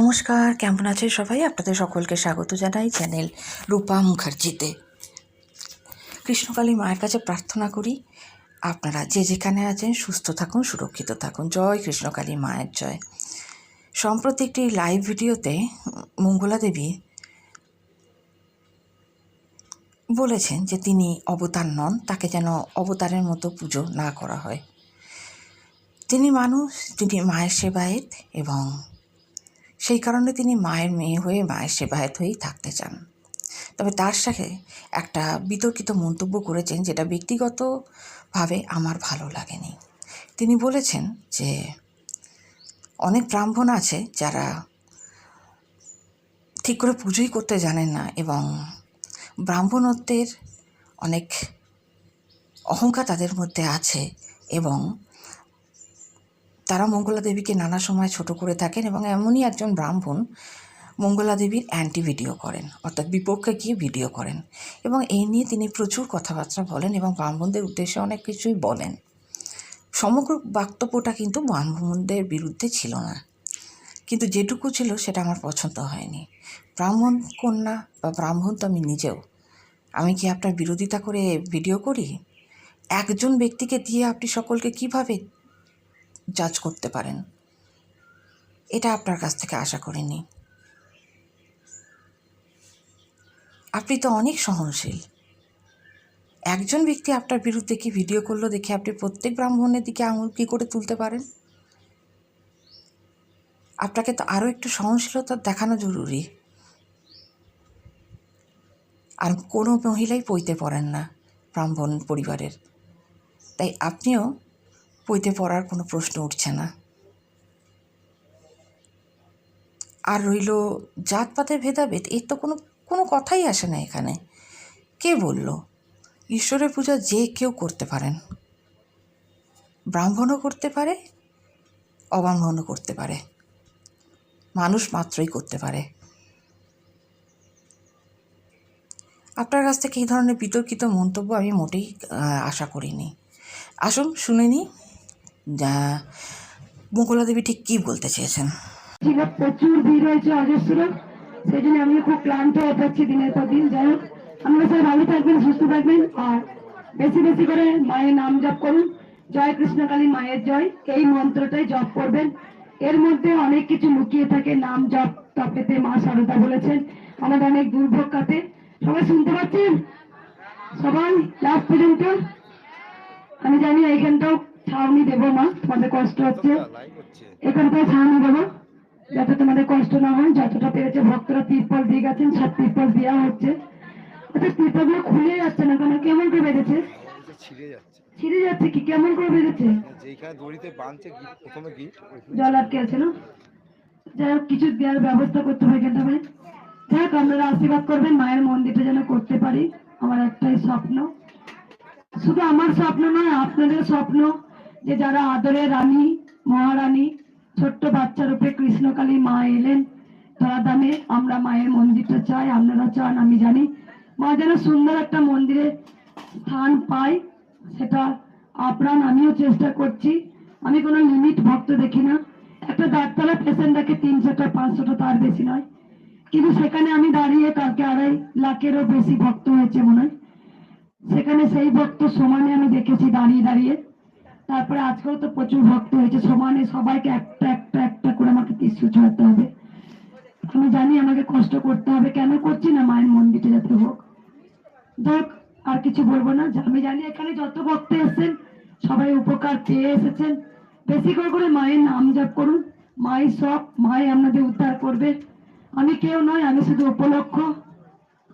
নমস্কার, কেমন আছে সবাই? আপনাদের সকলকে স্বাগত জানাই চ্যানেল রূপা মুখার্জিতে। কৃষ্ণকালী মায়ের কাছে প্রার্থনা করি, আপনারা যে যেখানে আছেন সুস্থ থাকুন, সুরক্ষিত থাকুন। জয় কৃষ্ণকালী মায়ের জয়। সম্প্রতি একটি লাইভ ভিডিওতে মঙ্গলা দেবী বলেছেন যে তিনি অবতার নন, তাকে যেন অবতারের মতো পুজো না করা হয়। তিনি মানুষ, তিনি মায়ের সেবায়েত এবং সেই কারণে তিনি মায়ের মেয়ে হয়ে মায়ের সেবায়ত হয়েই থাকতে চান। তবে তার সাথে একটা বিতর্কিত মন্তব্য করেছেন যেটা ব্যক্তিগতভাবে আমার ভালো লাগেনি। তিনি বলেছেন যে, অনেক ব্রাহ্মণ আছে যারা ঠিক করে পুজোই করতে জানেন না এবং ব্রাহ্মণত্বের অনেক অহংকার তাদের মধ্যে আছে এবং তারা মঙ্গলা দেবীকে নানা সময় ছোট করে থাকেন এবং এমনই একজন ব্রাহ্মণ মঙ্গলা দেবীর অ্যান্টি ভিডিও করেন, অর্থাৎ বিপক্ষে গিয়ে ভিডিও করেন এবং এই নিয়ে তিনি প্রচুর কথাবার্তা বলেন এবং ব্রাহ্মণদের উদ্দেশ্যে অনেক কিছুই বলেন। সমগ্র বক্তব্যটা কিন্তু ব্রাহ্মণদের বিরুদ্ধে ছিল না। কিন্তু যেটুকু ছিল সেটা আমার পছন্দ হয়নি। ব্রাহ্মণ কন্যা বা ব্রাহ্মণ তো আমি নিজেও। আমি কি আপনার বিরোধিতা করে ভিডিও করি? একজন ব্যক্তিকে দিয়ে আপনি সকলকে কীভাবে জাজ করতে পারেন। এটা আপনার কাছ থেকে আশা করিনি। আপনি তো অনেক সহনশীল। একজন ব্যক্তি আপনার বিরুদ্ধে কি ভিডিও করল দেখে আপনি প্রত্যেক ব্রাহ্মণের দিকে আঙুল কী করে তুলতে পারেন? আপনাকে তো আরও একটু সহনশীলতা দেখানো জরুরি। আর কোনো মহিলাই পইতে পড়েন না ব্রাহ্মণ পরিবারের। তাই আপনিও পইতে পড়ার কোনো প্রশ্ন উঠছে না। আর রইল, জাতপাতের ভেদাভেদ, এর তো কোনো কোনো কথাই আসে না এখানে। কে বলল? ঈশ্বরের পূজা যে কেউ করতে পারেন। ব্রাহ্মণও করতে পারে, অব্রাহ্মণও করতে পারে। মানুষ মাত্রই করতে পারে। আপনার কাছ থেকে এই ধরনের বিতর্কিত মন্তব্য আমি মোটেই আশা করিনি। আসুন শুনে নিই। যা মুকুলা দেবী ঠিক কী বলতে চেয়েছেন? প্রচুর ভিড় হয়েছে অজস্র সেই জন্য আমি খুব ক্লান্ত হয়ে দিনের পর দিন। যাই হোক, আপনারা সবাই ভালো থাকবেন, সুস্থ থাকবেন। আর বেশি বেশি করে মায়ের নাম জপ করুন। জয় মায়ের জয়। এই মন্ত্রটাই জপ করবেন। এর মধ্যে অনেক কিছু লুকিয়ে থাকে। নাম জপ তপেতে মা সারদা বলেছেন। আমাদের অনেক দুর্ভোগ সবাই শুনতে পাচ্ছেন? সবাই, লাস্ট পর্যন্ত। আমি জানি এইখানটাও ছাউনি দেবো মা তোমাদের কষ্ট হচ্ছে। এখানটাও ছাউনি দেবো। যাতে তোমাদের কষ্ট না হয় যতটা পেরেছে ভক্তরা তিরপল দিয়ে গেছেন সব তিরপল দেওয়া হচ্ছে। আচ্ছা তিরপলগুলো খুলে যাচ্ছে না কেন কেমন করে বেঁধেছে? ছিঁড়ে যাচ্ছে। কি? কেমন করে বেঁধেছে? জল আটকে আছে না? যাই হোক কিছু দেওয়ার ব্যবস্থা করতে হবে এখানটা মানে যাই হোক আপনারা আশীর্বাদ করবেন মায়ের মন্দিরটা যেন করতে পারি আমার একটাই স্বপ্ন। শুধু আমার স্বপ্ন নয় আপনাদের স্বপ্ন। যে যারা আদরে রানী, মহারানী, ছোট্ট বাচ্চার উপরে কৃষ্ণকালী মা এলেন ধরাধামে আমরা মায়ের মন্দিরটা চাই, আপনারা চান, আমি জানি। মা যেন সুন্দর একটা মন্দিরে স্থান পাই সেটা আপ্রাণ আমিও চেষ্টা করছি। আমি কোনো লিমিট ভক্ত দেখি না। একটা ডাক্তারের পেশেন্ট দেখে তিনশোটা, পাঁচশোটা তার বেশি নয়। কিন্তু সেখানে আমি দাঁড়িয়ে কালকে আড়াই লাখেরও বেশি ভক্ত হয়েছে মনে হয়। সেখানে সেই ভক্ত সমানে আমি দেখেছি দাঁড়িয়ে দাঁড়িয়ে। তারপরে আজকেও তো প্রচুর ভক্ত হয়েছে, সমানে সবাইকে একটা একটা একটা করে আমাকে টিস্যু ছড়াতে হবে। আমি জানি আমাকে কষ্ট করতে হবে, কেন করছি না মায়ের মন্দিরে যাতে হোক। যাক, আর কিছু বলব না আমি জানি এখানে যত ভক্ত এসেছেন, সবাই উপকার পেয়ে এসেছেন। বেশি করে করে মায়ের নাম জপ করুন মাই সব মাই আপনাদের উদ্ধার করবে। আমি কেউ নয় আমি শুধু উপলক্ষ।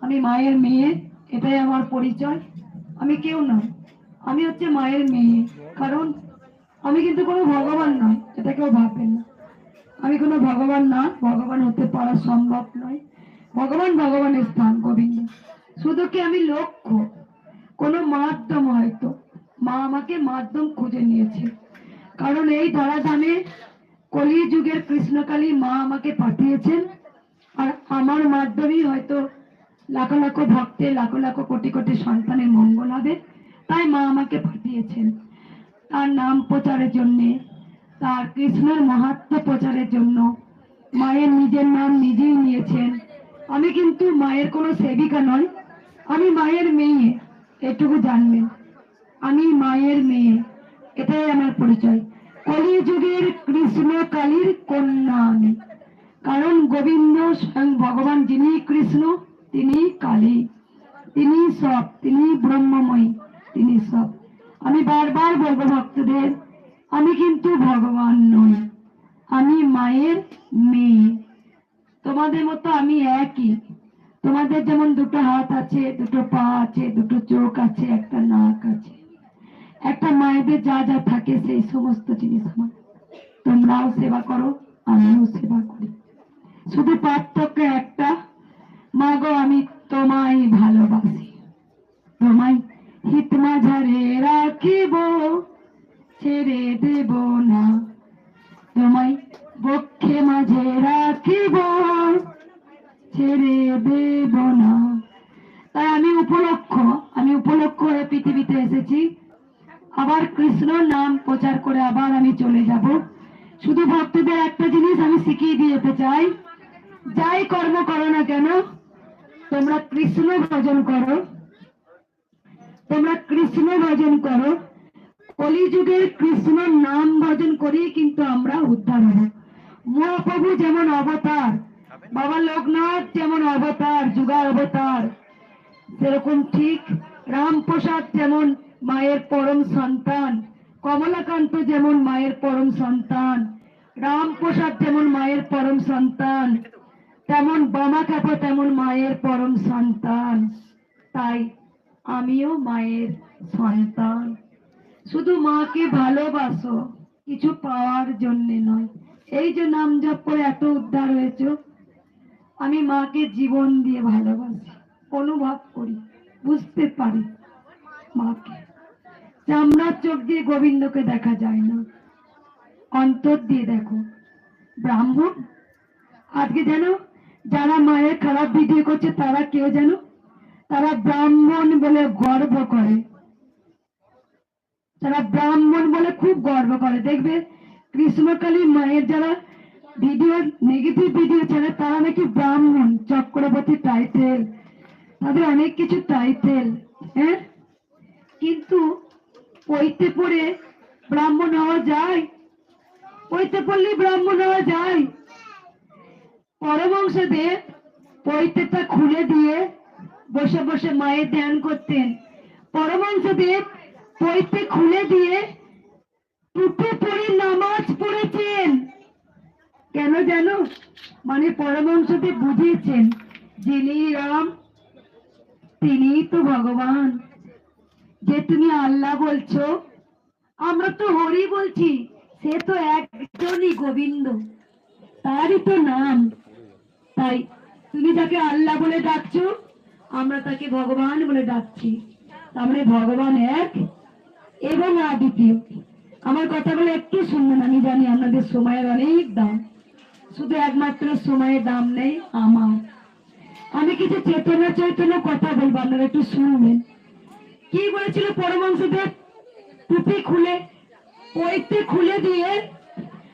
আমি মায়ের মেয়ে, এটাই আমার পরিচয়। আমি কেউ নয় আমি হচ্ছে মায়ের মেয়ে, কারণ আমি কিন্তু কোনো ভগবান নয় এটা কেউ ভাববেন না। আমি কোনো ভগবান না, ভগবান হতে পারা সম্ভব নয়। ভগবান ভগবানের স্থান, গোবিন্দ। শুধু কি আমি লক্ষ্য? কোনো মাধ্যম হয়তো। মা আমাকে মাধ্যম খুঁজে নিয়েছে। কারণ এই ধরাধামে কলি যুগের কৃষ্ণকালী মা আমাকে পাঠিয়েছেন। আর আমার মাধ্যমেই হয়তো লাখো লাখো ভক্তের, লাখো লাখো কোটি কোটি সন্তানের মঙ্গল হবে। তাই মা আমাকে পাঠিয়েছেন। তার নাম প্রচারের জন্যে, তার কৃষ্ণের মহাত্ম প্রচারের জন্য। মায়ের নিজের নাম নিজেই নিয়েছেন। আমি কিন্তু মায়ের কোনো সেবিকা নয় আমি মায়ের মেয়ে, এটুকু জানবেন। আমি মায়ের মেয়ে, এটাই আমার পরিচয়। কলিযুগের কৃষ্ণ কালীর কন্যা আমি। কারণ গোবিন্দ স্বয়ং ভগবান যিনি কৃষ্ণ, তিনি কালী। তিনি সব, তিনি ব্রহ্মময়ী। তিনি সব। আমি বারবার বলব ভক্তদের, আমি কিন্তু ভগবান নই। আমি মায়ের মেয়ে। তোমাদের মতো আমি একই। তোমাদের যেমন দুটো হাত আছে, দুটো পা আছে, দুটো চোখ আছে, একটা নাক আছে। একটা মায়েদের যা যা থাকে সেই সমস্ত জিনিস আমার। তোমরাও সেবা করো, আমিও সেবা করি। শুধু পার্থক্য একটা মা গো আমি তোমায় ভালোবাসি তোমায় হিত মাঝারে রাখিব ছেড়ে দেব না তোমায় বক্ষে মাঝে রাখিব ছেড়ে দেব না তাই আমি উপলক্ষ আমি উপলক্ষ হয়ে পৃথিবীতে এসেছি আবার কৃষ্ণ নাম প্রচার করে আবার আমি চলে যাব শুধু ভক্তদের একটা জিনিস আমি শিখিয়ে দিয়ে যেতে চাই যাই কর্ম করো না কেন তোমরা কৃষ্ণ ভজন করো তোমরা কৃষ্ণ ভজন করো। কলিযুগের কৃষ্ণ নাম ভজন করেই কিন্তু আমরা উদ্ধার হব। মহাপ্রভু যেমন অবতার, বাবা লোকনাথ যেমন অবতার যুগা অবতার, সেরকম ঠিক রামপ্রসাদ যেমন মায়ের পরম সন্তান, কমলাকান্ত যেমন মায়ের পরম সন্তান, রামপ্রসাদ যেমন মায়ের পরম সন্তান, তেমন বামাখ্যাপ তেমন মায়ের পরম সন্তান। তাই আমিও মায়ের সন্তান। শুধু মাকে ভালোবাসো, কিছু পাওয়ার জন্যে নয়। এই যে নাম জপ করে এত উদ্ধার হয়েছে, আমি মাকে জীবন দিয়ে ভালোবাসি, অনুভব করি, বুঝতে পারি মাকে। চামড়ার চোখ দিয়ে গোবিন্দকে দেখা যায় না, অন্তর দিয়ে দেখো। ব্রাহ্মণ, আজকে যেন যারা মায়ের খারাপ ভিডিও করছে, তারা কেউ যেন তারা ব্রাহ্মণ বলে গর্ব করে। তারা ব্রাহ্মণ বলে খুব গর্ব করে। দেখবে, কৃষ্ণকালী মায়ের যারা ভিডিও নেগেটিভ ভিডিও ছেড়ে, তারা নাকি ব্রাহ্মণ, চক্রবর্তী টাইটেল তাদের অনেক কিছু টাইটেল হ্যাঁ? কিন্তু পৈতে পড়ে ব্রাহ্মণ হওয়া যায়। পৈতে পড়লেই ব্রাহ্মণ হওয়া যায়। পরমংসদেব পৈতেটা খুলে দিয়ে বসে বসে মায়ের ধ্যান করতেন। পরমংসদেব পৈতে খুলে দিয়ে টুপে পরে নামাজ পড়েছেন। কেন জানো? মানে পরমংসদেব বুঝিয়েছেন, যিনি রাম তিনি তো ভগবান। যে তুমি আল্লাহ বলছো, আমরা তো হরি বলছি, সে তো একজনই গোবিন্দ। তারই তো নাম। তাই তুমি যাকে আল্লাহ বলে ডাকছো আমরা তাকে ভগবান বলে ডাকছি। মানে ভগবান এক এবং অদ্বিতীয় আমার কথাগুলো একটু শুনবেন, আমি জানি আপনাদের সময়ের অনেক দাম। শুধু একমাত্র সময়ের দাম নেই, আমার। আমি কিছু চেতনা চৈতন্য কথা বলব, আপনারা একটু শুনবেন। কি বলেছিল পরমাংশদেব টুপি খুলে, পৈতে খুলে দিয়ে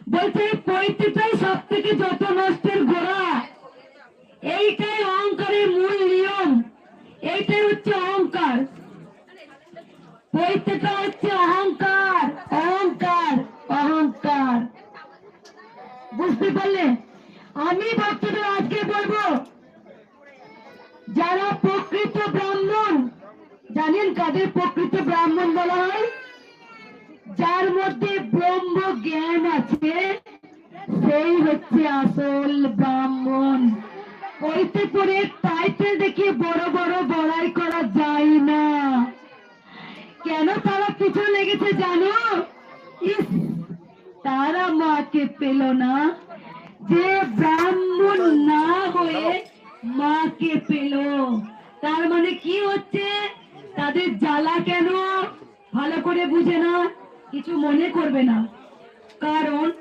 বলছে, পৈতেটাই সব থেকে যত নষ্টের গোড়া। এইটাই অহংকারের মূল নিয়ম। এইটাই হচ্ছে অহংকার। পৈতেটা হচ্ছে অহংকার অহংকার অহংকার। বুঝতে পারলে? আমি ভক্তদের আজকে বলব, যারা প্রকৃত ব্রাহ্মণ, জানেন কাদের প্রকৃত ব্রাহ্মণ বলা হয়? যার মধ্যে ব্রহ্ম জ্ঞান আছে, সেই হচ্ছে আসল ব্রাহ্মণ। ওইতে করে টাইটেল দেখিয়ে বড় বড় কেন তারা পিছনে লেগেছে জানো? তারা মাকে পেল না। যে ব্রাহ্মণ না হয়ে মাকে পেল। তার মানে কি হচ্ছে? তাদের জ্বালা কেন? ভালো করে বুঝে না, কিছু মনে করবে না। কারণ,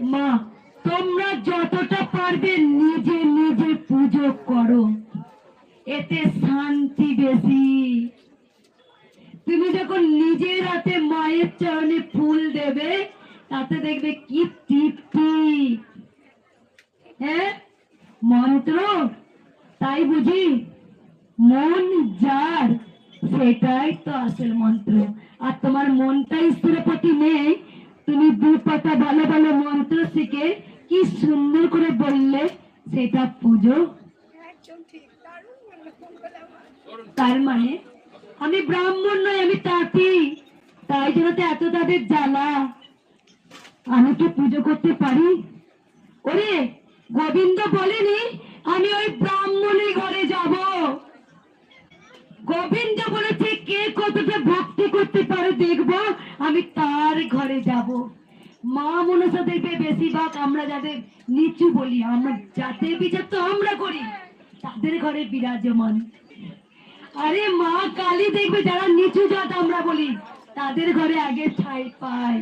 মা, তোমরা যতটা পারবে নিজে নিজে পুজো করো। এতে শান্তি যখন নিজের হাতে মায়ের চরণে ফুল দেবে তাতে দেখবে কি তৃপ্তি। হ্যাঁ? মন্ত্র? তাই বুঝি? মন যার সেটাই তো আসল মন্ত্র। আর তোমার মনটা ঈশ্বরের প্রতি নেই। তুমি দু পাতা ভালো ভালো মন্ত্র শিখে কি সুন্দর করে বললে সেটা পুজো তার মানে আমি ব্রাহ্মণ নই, আমি তাঁতি। তাই জন্য তো এত তাদের জ্বালা। আমি কি পুজো করতে পারি? ওরে, গোবিন্দ বলেনি, আমি ওই ব্রাহ্মণী ঘরে যাব। গোবিন্দ বলেছে, কে কতটা ভক্তি করতে পারে দেখব, আমি তার ঘরে যাব। মা মনসা দেখবে বেশিরভাগ আমরা যাদের নিচু বলি, আমরা জাতের বিচার তো আমরা করি, তাদের ঘরে বিরাজমান। আরে মা কালী দেখবে যারা নিচু জাত আমরা বলি। তাদের ঘরে আগে ঠাই পায়।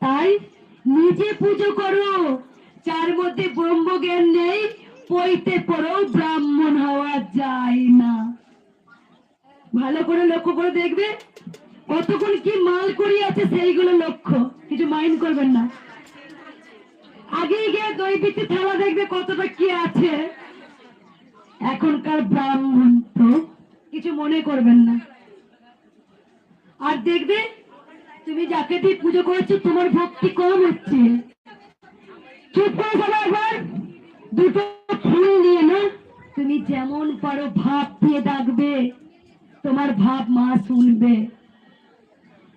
তাই নিজে পুজো করো। যার মধ্যে ব্রহ্মজ্ঞান নেই পইতে পড়ো ব্রাহ্মণ হওয়া যায় না। ভালো করে লক্ষ্য করে দেখবে, কতক্ষণ কি মাল করি আছে সেইগুলো লক্ষ্য। কিছু মাইন্ড করবেন না। আগে গিয়ে দই পিঠে থালা দেখবে কতটা কি আছে। এখনকার ব্রাহ্মণ তো কিছু মনে করবেন না। আর দেখবে, তুমি যাকে দিয়ে পুজো করেছ, তোমার ভক্তি কম হচ্ছে। চুপ করে সবাই একবার। দুটো ফুল নিয়ে না, তুমি যেমন পারো ভাব দিয়ে ডাকবে, তোমার ভাব মা শুনবে।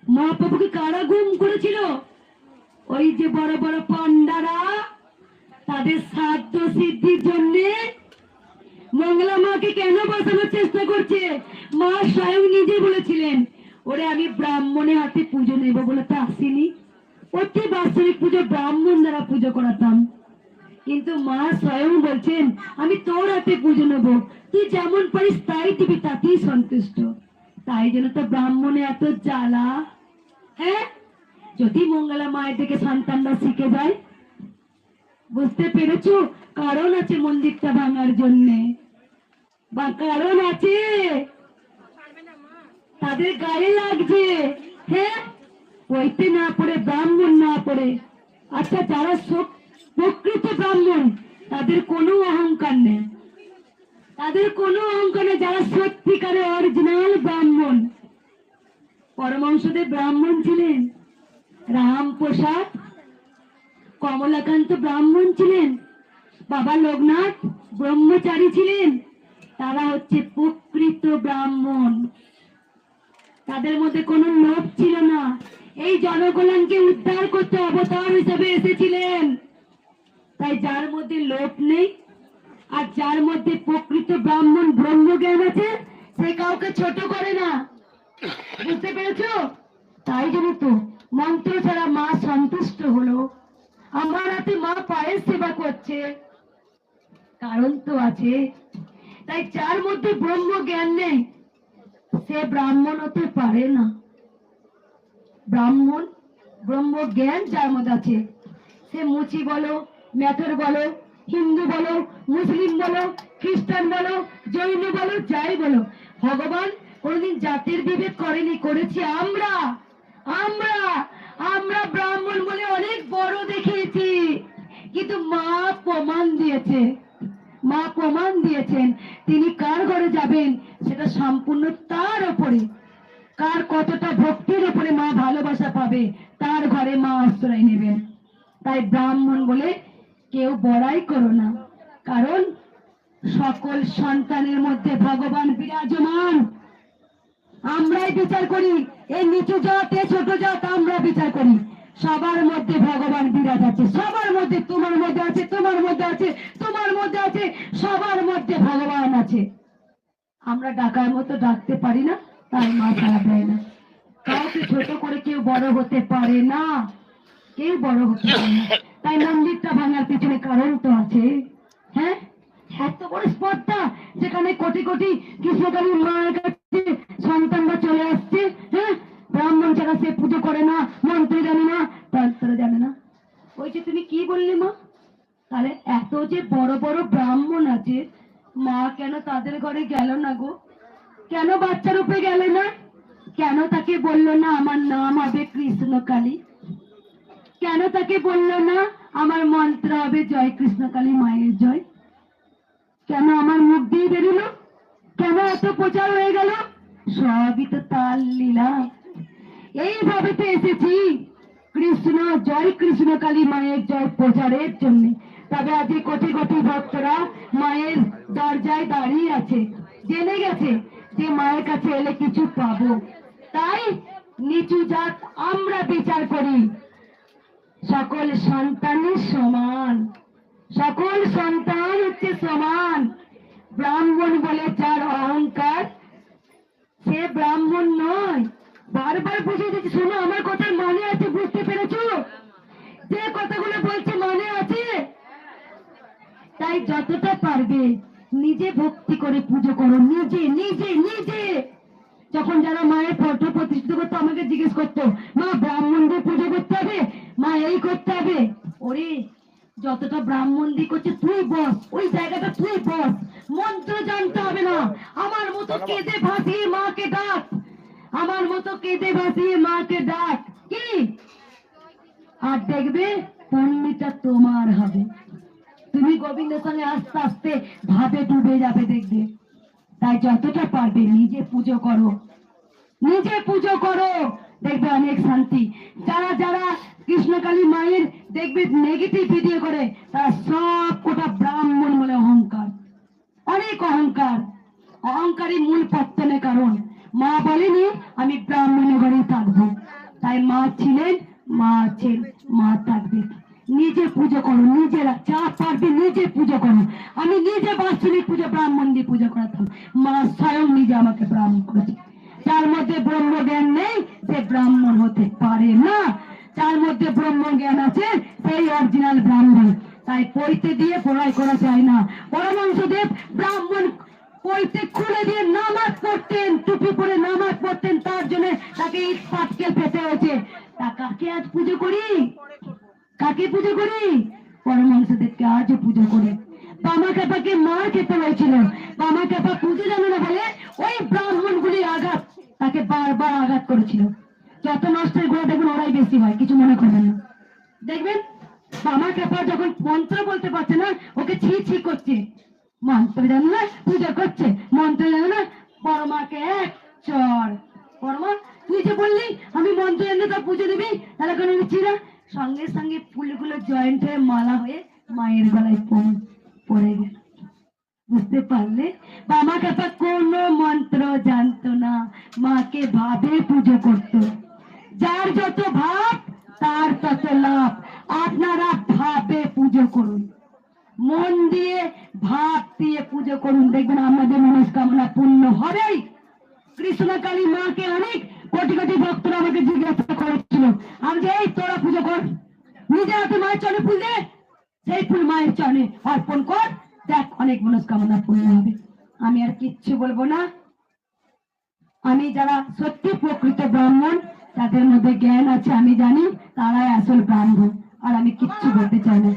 মা বাবুকে কারা গুম করেছিল? ওই যে বড় বড় পান্ডারা তাদের সাধ্য সিদ্ধির জন্যে মঙ্গলা মাকে কেন বাঁচানোর চেষ্টা করছে? মা স্বয়ং নিজে বলেছিলেন, ওরে, আমি ব্রাহ্মণের হাতে পুজো নেব বলে তো আসিনি। প্রতি বাৎসরিক পুজো ব্রাহ্মণ দ্বারা পুজো করাতাম। কিন্তু মা স্বয়ং বলছেন, আমি তোর হাতে পুজো নেব। তুই যেমন পারিস তাই দিবি, তাতেই সন্তুষ্ট। তাই জন্য তো ব্রাহ্মণে এত জ্বালা। হ্যাঁ? যদি মঙ্গলা মায়ের থেকে সন্তানরা শিখে যায়, বুঝতে পেরেছ কারণ আছে মন্দিরটা ভাঙার জন্যে। বা কারণ আছে? তাদের গায়ে লাগছে। হ্যাঁ পইতে না পড়ে, ব্রাহ্মণ না পড়ে। আচ্ছা যারা প্রকৃত ব্রাহ্মণ, তাদের কোনো অহংকার নেই। তাদের কোনো অহংকার নেই, যারা সত্যিকারে অরিজিনাল ব্রাহ্মণ। পরমাংশদেব ব্রাহ্মণ ছিলেন। রামপ্রসাদ, কমলাকান্ত ব্রাহ্মণ ছিলেন। বাবা লোকনাথ ব্রহ্মচারী ছিলেন। তারা হচ্ছে প্রকৃত ব্রাহ্মণ। তাদের মধ্যে কোনো লোভ ছিল না। এই জনকল্যাণকে উদ্ধার করতে অবতার হিসেবে এসেছিলেন। তাই যার মধ্যে লোভ নেই, আর যার মধ্যে প্রকৃত ব্রাহ্মণ ব্রহ্মজ্ঞান আছে, সে কাউকে ছোট করে না। বুঝতে পেরেছ? তাই জন্য তো মন্ত্র ছাড়া মা সন্তুষ্ট হলো। আমার হাতে মা পায়ের সেবা করছে। কারণ তো আছে তাই যার মধ্যে ব্রহ্ম জ্ঞান নেই, সে ব্রাহ্মণ হতে পারে না। ব্রাহ্মণ ব্রহ্ম জ্ঞান যার মধ্যে আছে। সে মুচি বলো মেথর বলো, হিন্দু বলো, মুসলিম বলো, খ্রিস্টান বলো, জৈন বলো, যাই বলো। ভগবান কোনদিন জাতির বিভেদ করেনি, করেছি আমরা। আমরা আমরা ব্রাহ্মণ বলে অনেক বড় দেখিয়েছি, কিন্তু মা প্রমাণ দিয়েছে। মা প্রমাণ দিয়েছেন, তিনি কার ঘরে যাবেন, সেটা সম্পূর্ণ তার ওপরে। কার কতটা ভক্তির উপরে মা ভালোবাসা পাবে, তার ঘরে মা আশ্রয় নেবেন। তাই ব্রাহ্মণ বলে কেউ বড়াই করো না, কারণ সকল সন্তানের মধ্যে ভগবান বিরাজমান। আমরাই বিচার করি, এই নিচু জাত এ ছোট জাত আমরা বিচার করি। সবার মধ্যে ভগবান বিরাজ আছে, সবার মধ্যে তোমার মধ্যে আছে, তোমার মধ্যে আছে, তোমার মধ্যে আছে, সবার মধ্যে ভগবান আছে। আমরা ডাকার মতো ডাকতে পারি না, তাই মা সারা দেয় না। কাউকে ছোট করে কেউ বড় হতে পারে না, কেউ বড় হতে পারে না। তাই মন্দিরটা ভাঙার পিছনে কারণ তো আছে। হ্যাঁ? এত বড় স্পর্ধা, যেখানে কোটি কোটি কৃষ্ণকালী মায়ের কাছে সন্তানরা চলে আসছে হ্যাঁ? ব্রাহ্মণ ছাড়া সে পুজো করে না, মন্ত্র জানে না, তন্ত্র জানে না। ওই যে তুমি কি বললে মা? তাহলে এত যে বড় বড় ব্রাহ্মণ আছে, মা কেন তাদের ঘরে গেল না গো? কেন বাচ্চা রূপে গেলে না? কেন তাকে বলল না, আমার নাম হবে কৃষ্ণকালী কেন তাকে বলল না, আমার মন্ত্র হবে জয় কৃষ্ণকালী, মায়ের জয় কেন আমার মুখ দিয়ে বেরোলো? কেন এত প্রচার হয়ে গেল? সবই তো তার লীলা। এইভাবে তো এসেছি। কৃষ্ণ, জয় কৃষ্ণ কালী মায়ের জয় প্রচারের জন্য। তবে আজ কোটি কোটি ভক্তরা মায়ের দরজায় দাঁড়িয়ে আছে। জেনে গেছে যে মায়ের কাছে এলে কিছু তাই নিচু জাত আমরা বিচার করি। সকল সন্তানের সমান। সকল সন্তান হচ্ছে সমান। ব্রাহ্মণ বলে যার অহংকার, সে ব্রাহ্মণ নয়। বারবার বুঝিয়ে দিচ্ছি শোনো আমার কথার মানে আছে বুঝতে পেরেছ? যে কথাগুলো বলছে মানে আছে? তাই যতটা পারবে নিজে ভক্তি করে পুজো করো নিজে নিজে নিজে। যখন যারা মায়ের ফটো প্রতিষ্ঠিত করতো আমাকে জিজ্ঞেস করতো মা ব্রাহ্মণদের পুজো করতে হবে? মা এই করতে হবে? ওরে যতটা ব্রাহ্মণ দিয়ে করছে তুই বস ওই জায়গাটা তুই বস। মন্ত্র জানতে হবে না। আমার মতো কেঁদে ভাসিয়ে মাকে ডাক। আমার মতো কেঁদে ভাসিয়ে মাকে ডাক। কি? আর দেখবে পণ্ডিতা তোমার হবে। তুমি গোবিন্দের সঙ্গে আস্তে আস্তে ভাবে ডুবে যাবে দেখবে। তাই যতটা পারবে নিজে পুজো করো। নিজে পুজো করো। দেখবে অনেক শান্তি। যারা যারা কৃষ্ণকালী মায়ের দেখবে নেগেটিভ ভিডিও করে, তারা সব কোটা ব্রাহ্মণ বলে অহংকার। অনেক অহংকার। অহংকারই মূল পত্তনের কারণ। মা বলেনি, আমি ব্রাহ্মণ ঘরেই থাকব। তাই মা ছিলেন, মা আছেন, মা থাকবে। নিজে পুজো করো, নিজেরা যা পারবে নিজে পুজো করো। আমি নিজে বাৎসরিক পুজো, ব্রাহ্মণ দিয়ে পুজো করাতাম। মা স্বয়ং নিজে আমাকে ব্রাহ্মণ করেছে। যার মধ্যে ব্রহ্ম জ্ঞান নেই, সে ব্রাহ্মণ হতে পারে না। যার মধ্যে ব্রহ্ম জ্ঞান আছে, সেই অরিজিনাল ব্রাহ্মণ। তাই পৈতে দিয়ে পড়াই করা যায় না। পরমাংশদেব ব্রাহ্মণ পৈতে খুলে দিয়ে নামাজ পড়তেন, টুপি পরে নামাজ পড়তেন, তার জন্য তাকে ইট পাটকেল পেতে হয়েছে। তা কাকে আজ পুজো করি? কাকে পুজো করি? পরমাংশদেবকে আজও পুজো করি। বামা কাপাকে মার খেতে হয়েছিল। বামা কাপা পুজো জানে না বলে ওই ব্রাহ্মণ গুলি আঘাত, তাকে বারবার আঘাত করেছিল। যত নষ্টের গোড়া দেখবেন, ওরাই বেশি হয়, কিছু মনে করবেন না। দেখবেন, বামা কাপা যখন মন্ত্র বলতে পারছে না, ওকে ছি ছি করছে। মন্ত্র জানে না, পুজো করছে। মন্ত্র জানে না পরমাকে এক চর। পরমা তুই যে বললি, আমি মন্ত্র তো পুজো দিবি? তাহলে কোনো নিচ্ছি না। সঙ্গে সঙ্গে ফুলগুলো জয়েন্ট হয়ে মালা হয়ে মায়ের গলায় পড়ে গেল। বুঝতে পারলে? বামা কাপা কোনো মন্ত্র জানতো না। মাকে ভাবে পুজো করতো। যার যত ভাব, তার তত লাভ। আপনারা ভাবে পুজো করুন। মন দিয়ে ভাব দিয়ে পুজো করুন, দেখবেন আমাদের মনস্কামনা পূর্ণ হবেই। কৃষ্ণকালী মাকে অনেক কোটি কোটি ভক্তরা আমাকে জিজ্ঞাসা করেছিল, আমি যে, এই তোরা পুজো কর। নিজে হাতে মায়ের ফুল দে। সেই ফুল মায়ের চরণে অর্পণ কর। দেখ, অনেক মনস্কামনা পূর্ণ হবে। আমি আর কিচ্ছু বলব না। আমি যারা সত্যি প্রকৃত ব্রাহ্মণ, তাদের মধ্যে জ্ঞান আছে, আমি জানি, তারাই আসল ব্রাহ্মণ। আর আমি কিচ্ছু বলতে চাই না।